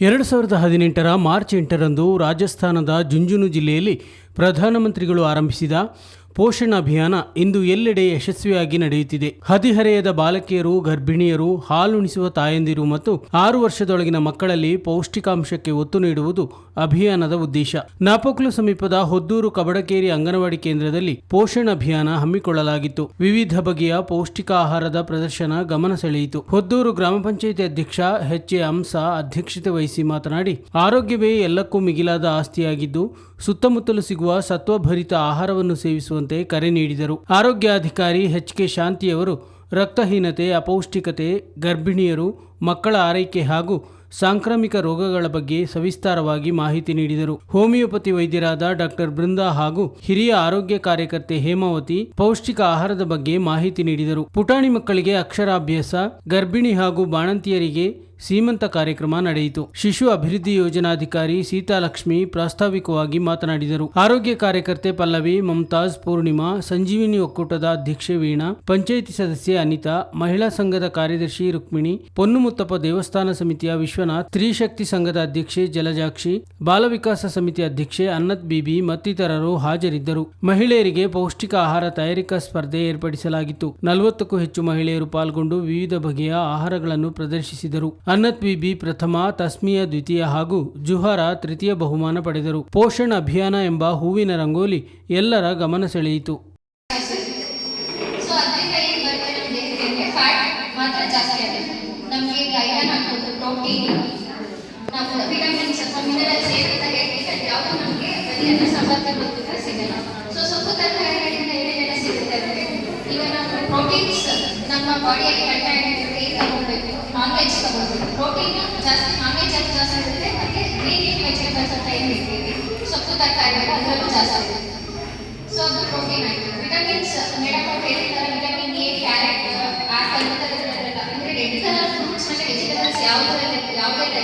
ಎರಡು ಸಾವಿರದ ಹದಿನೆಂಟರ ಮಾರ್ಚ್ ಎಂಟರಂದು ರಾಜಸ್ಥಾನದ ಜುಂಜುನು ಜಿಲ್ಲೆಯಲ್ಲಿ ಪ್ರಧಾನಮಂತ್ರಿಗಳು ಆರಂಭಿಸಿದ ಪೋಷಣ್ ಅಭಿಯಾನ ಇಂದು ಎಲ್ಲೆಡೆ ಯಶಸ್ವಿಯಾಗಿ ನಡೆಯುತ್ತಿದೆ. ಹದಿಹರೆಯದ ಬಾಲಕಿಯರು, ಗರ್ಭಿಣಿಯರು, ಹಾಲುಣಿಸುವ ತಾಯಂದಿರು ಮತ್ತು ಆರು ವರ್ಷದೊಳಗಿನ ಮಕ್ಕಳಲ್ಲಿ ಪೌಷ್ಟಿಕಾಂಶಕ್ಕೆ ಒತ್ತು ನೀಡುವುದು ಅಭಿಯಾನದ ಉದ್ದೇಶ. ನಾಪೋಕ್ಲು ಸಮೀಪದ ಹೊದ್ದೂರು ಕಬಡಕೇರಿ ಅಂಗನವಾಡಿ ಕೇಂದ್ರದಲ್ಲಿ ಪೋಷಣ ಅಭಿಯಾನ ಹಮ್ಮಿಕೊಳ್ಳಲಾಗಿತ್ತು. ವಿವಿಧ ಬಗೆಯ ಪೌಷ್ಟಿಕ ಆಹಾರದ ಪ್ರದರ್ಶನ ಗಮನ ಸೆಳೆಯಿತು. ಹೊದ್ದೂರು ಗ್ರಾಮ ಪಂಚಾಯಿತಿ ಅಧ್ಯಕ್ಷ ಎಚ್ ಎ ಹಂಸ ಅಧ್ಯಕ್ಷತೆ ವಹಿಸಿ ಮಾತನಾಡಿ, ಆರೋಗ್ಯವೇ ಎಲ್ಲಕ್ಕೂ ಮಿಗಿಲಾದ ಆಸ್ತಿಯಾಗಿದ್ದು, ಸುತ್ತಮುತ್ತಲು ಸಿಗುವ ಸತ್ವಭರಿತ ಆಹಾರವನ್ನು ಸೇವಿಸುವಂತೆ ಕರೆ ನೀಡಿದರು. ಆರೋಗ್ಯಾಧಿಕಾರಿ ಎಚ್ ಕೆ ಶಾಂತಿಯವರು ರಕ್ತಹೀನತೆ, ಅಪೌಷ್ಟಿಕತೆ, ಗರ್ಭಿಣಿಯರು, ಮಕ್ಕಳ ಆರೈಕೆ ಹಾಗೂ ಸಾಂಕ್ರಾಮಿಕ ರೋಗಗಳ ಬಗ್ಗೆ ಸವಿಸ್ತಾರವಾಗಿ ಮಾಹಿತಿ ನೀಡಿದರು. ಹೋಮಿಯೋಪತಿ ವೈದ್ಯರಾದ ಡಾಕ್ಟರ್ ಬೃಂದಾ ಹಾಗೂ ಹಿರಿಯ ಆರೋಗ್ಯ ಕಾರ್ಯಕರ್ತೆ ಹೇಮಾವತಿ ಪೌಷ್ಟಿಕ ಆಹಾರದ ಬಗ್ಗೆ ಮಾಹಿತಿ ನೀಡಿದರು. ಪುಟಾಣಿ ಮಕ್ಕಳಿಗೆ ಅಕ್ಷರಾಭ್ಯಾಸ, ಗರ್ಭಿಣಿ ಹಾಗೂ ಬಾಣಂತಿಯರಿಗೆ ಸೀಮಂತ ಕಾರ್ಯಕ್ರಮ ನಡೆಯಿತು. ಶಿಶು ಅಭಿವೃದ್ಧಿ ಯೋಜನಾಧಿಕಾರಿ ಸೀತಾಲಕ್ಷ್ಮಿ ಪ್ರಾಸ್ತಾವಿಕವಾಗಿ ಮಾತನಾಡಿದರು. ಆರೋಗ್ಯ ಕಾರ್ಯಕರ್ತೆ ಪಲ್ಲವಿ, ಮಮತಾಜ್, ಪೂರ್ಣಿಮಾ, ಸಂಜೀವಿನಿ ಒಕ್ಕೂಟದ ಅಧ್ಯಕ್ಷೆ ವೀಣಾ, ಪಂಚಾಯಿತಿ ಸದಸ್ಯೆ ಅನಿತಾ, ಮಹಿಳಾ ಸಂಘದ ಕಾರ್ಯದರ್ಶಿ ರುಕ್ಮಿಣಿ, ಪೊನ್ನುಮುತ್ತಪ್ಪ ದೇವಸ್ಥಾನ ಸಮಿತಿಯ ವಿಶ್ವನಾಥ್ ಸ್ತ್ರೀಶಕ್ತಿ ಸಂಘದ ಅಧ್ಯಕ್ಷೆ ಜಲಜಾಕ್ಷಿ, ಬಾಲ ವಿಕಾಸ ಸಮಿತಿ ಅಧ್ಯಕ್ಷೆ ಅನ್ನತ್ ಬಿಬಿ ಮತ್ತಿತರರು ಹಾಜರಿದ್ದರು. ಮಹಿಳೆಯರಿಗೆ ಪೌಷ್ಟಿಕ ಆಹಾರ ತಯಾರಿಕಾ ಸ್ಪರ್ಧೆ ಏರ್ಪಡಿಸಲಾಗಿತ್ತು. ನಲವತ್ತಕ್ಕೂ ಹೆಚ್ಚು ಮಹಿಳೆಯರು ಪಾಲ್ಗೊಂಡು ವಿವಿಧ ಬಗೆಯ ಆಹಾರಗಳನ್ನು ಪ್ರದರ್ಶಿಸಿದರು. ಅನ್ನತ್ ಬಿಬಿ ಪ್ರಥಮ, ತಸ್ಮಿಯ ದ್ವಿತೀಯ ಹಾಗೂ ಜುಹಾರ ತೃತೀಯ ಬಹುಮಾನ ಪಡೆದರು. ಪೋಷಣ ಅಭಿಯಾನ ಎಂಬ ಹೂವಿನ ರಂಗೋಲಿ ಎಲ್ಲರ ಗಮನ ಸೆಳೆಯಿತು. ಸೊ ಅದರಿಂದ नॉनवेज तक प्रोटीन जैसे नॉनवेज जैसे मन के ग्रीन लीफ वेजिटेबल सब तरकारी अंदर जैसे सो अब protein vitamin madam vitamin A क्यारे आपल फ्रूट्स मैं वेजिटेबल यहाँ यहाँ